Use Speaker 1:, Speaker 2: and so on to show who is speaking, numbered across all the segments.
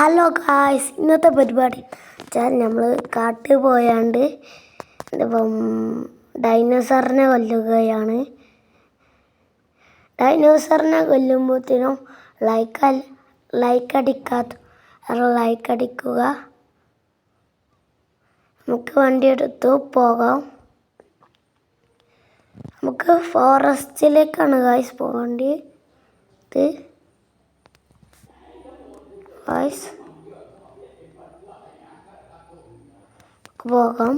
Speaker 1: Hello guys ഇന്നത്തെ പരിപാടി. വെച്ചാൽ നമ്മൾ കാട്ടിൽ പോയാണ്ട് ഇപ്പം ഡൈനോസറിനെ കൊല്ലുകയാണ്. ഡൈനോസറിനെ കൊല്ലുമ്പോഴത്തേനും ലൈക്ക് ലൈക്ക് അടിക്കാത്ത ലൈക്ക് അടിക്കുക. നമുക്ക് വണ്ടി എടുത്തു പോകാം. നമുക്ക് ഫോറസ്റ്റിലേക്കാണ് ഗായ്സ് പോകേണ്ടത്. ഗായ്സ് പോകാം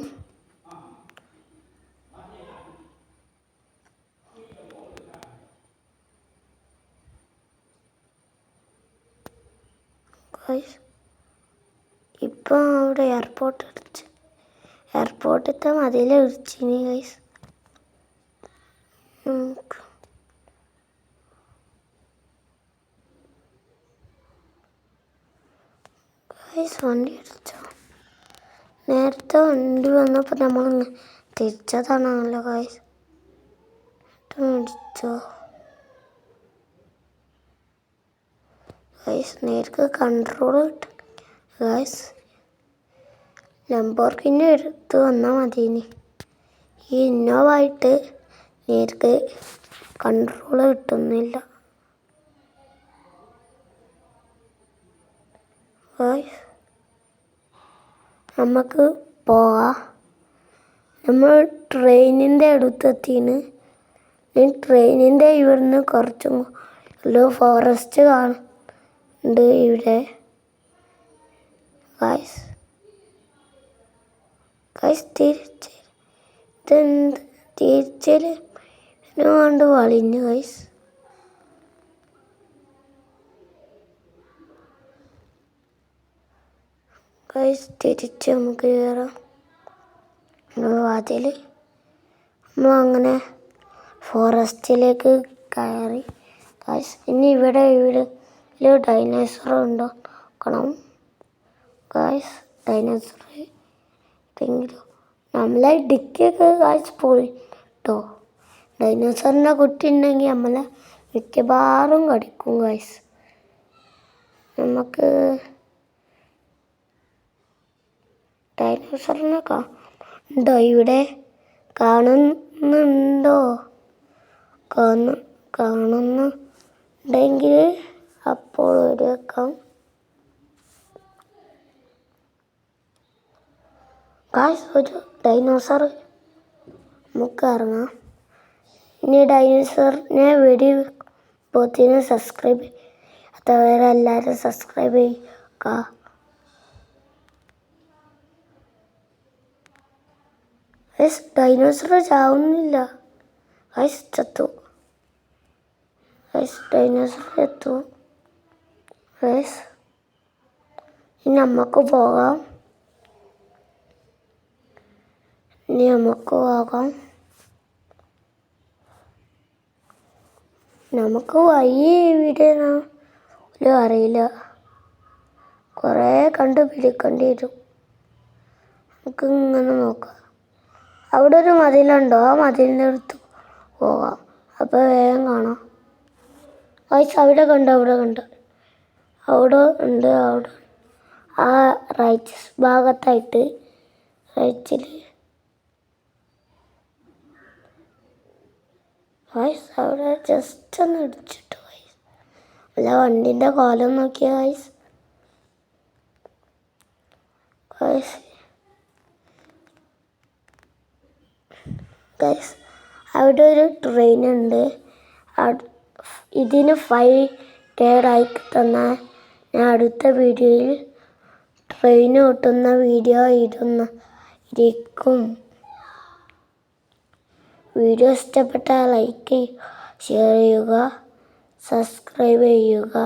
Speaker 1: ഗായ്സ് ഇപ്പം അവിടെ എയർപോർട്ട് അടിച്ച് എയർപോർട്ടിലത്തെ മതിൽ ഇടിച്ചിനി ഗൈസ് ഗൈസ് വണ്ടി അടിച്ചോ നേരത്തെ വണ്ടി വന്നപ്പോൾ നമ്മൾ തിരിച്ചതാണല്ലോ ഗൈസ് അടിച്ചോ ഗൈസ് നേർക്ക് കൺട്രോൾ കിട്ടും ഗൈസ് ലംബോർഗിന്റെ എടുത്ത് വന്നാൽ മതി ഇനി ഈ ഇന്നോവായിട്ട് നേർക്ക് കൺട്രോൾ കിട്ടുന്നില്ല. നമുക്ക് പോവാം. നമ്മൾ ട്രെയിനിന്റെ അടുത്തെത്തിന്. ഈ ട്രെയിനിന്റെ ഇവിടുന്ന് കുറച്ചും ഒരു ഫോറസ്റ്റ് കാണുന്നുണ്ട് ഇവിടെ. ഗായ്സ് ഗൈസ് തിരിച്ച്. ഇതെന്ത്? തിരിച്ചൽ. കൊണ്ട് വളിഞ്ഞു ഗൈസ് ഗൈസ് തിരിച്ച് നമുക്ക് കയറാം അതിൽ നമ്മളങ്ങനെ ഫോറസ്റ്റിലേക്ക് കയറി. ഗൈസ് ഇനി ഇവിടെ ഇവിടെ ഡൈനോസർ ഉണ്ടോ നോക്കണം ഗൈസ് ഡൈനോസർ എന്തെങ്കിലും നമ്മളെ ഡിക്കൊക്കെ കാഴ്ച പോയി കേട്ടോ ഡൈനോസറിന്റെ കുട്ടി ഉണ്ടെങ്കിൽ നമ്മളെ മിക്കവാറും കടിക്കും കായ്സ് നമുക്ക് ഡൈനോസറിനെ കാണുന്നുണ്ടോ ഇവിടെ കാണുന്നുണ്ടോ? കാണു കാണുന്നുണ്ടെങ്കിൽ അപ്പോൾ ഒരു അക്കം ഒരു ഡൈനോസർ നമുക്ക് ഇറങ്ങാം. ഇനി ഡൈനോസറിനെ വെടി പോത്തിന് സബ്സ്ക്രൈബ് ചെയ്യാത്തവരെ എല്ലാവരും സബ്സ്ക്രൈബ് ചെയ്യുക. ഗൈസ് ഡൈനോസർ ചാവുന്നില്ല. ഗൈസ് ചത്തു. ഗൈസ് ഡൈനോസർ ചത്തു. ഗൈസ് ഇനി നമുക്ക് പോകാം. ഇനി നമുക്ക് പോകാം. നമുക്ക് വഴി പോലും അറിയില്ല. കുറേ കണ്ടുപിടിക്കേണ്ടി വരും. നമുക്ക് ഇങ്ങനെ നോക്കാം. അവിടെ ഒരു മതിലുണ്ടോ? ആ മതിലിന്റെ അടുത്ത് പോകാം. അപ്പോൾ വേഗം കാണാം. വയസ്സ് അവിടെ കണ്ടോ? അവിടെ കണ്ടോ? അവിടെ ഉണ്ട് അവിടെ. ആ റൈറ്റ് ഭാഗത്തായിട്ട് റൈറ്റിൽ വയസ്സ് അവിടെ ജസ്റ്റ് ഒന്ന് ഇടിച്ചിട്ടു വയസ്സ് അല്ല വണ്ടിന്റെ കോലം നോക്കിയ വയസ്സ് വയസ്സ് ഗൈസ് അവിടെ ഒരു ട്രെയിൻ ഉണ്ട്. ഇതിന് ഫൈവ് കെയറായി തന്ന. ഞാൻ അടുത്ത വീഡിയോയിൽ ട്രെയിൻ ഓട്ടുന്ന വീഡിയോ ഇടുന്ന ഇരിക്കും വീഡിയോ ഇഷ്ടപ്പെട്ടാൽ ലൈക്ക് ചെയ്യുക ഷെയർ ചെയ്യുക സബ്സ്ക്രൈബ് ചെയ്യുക.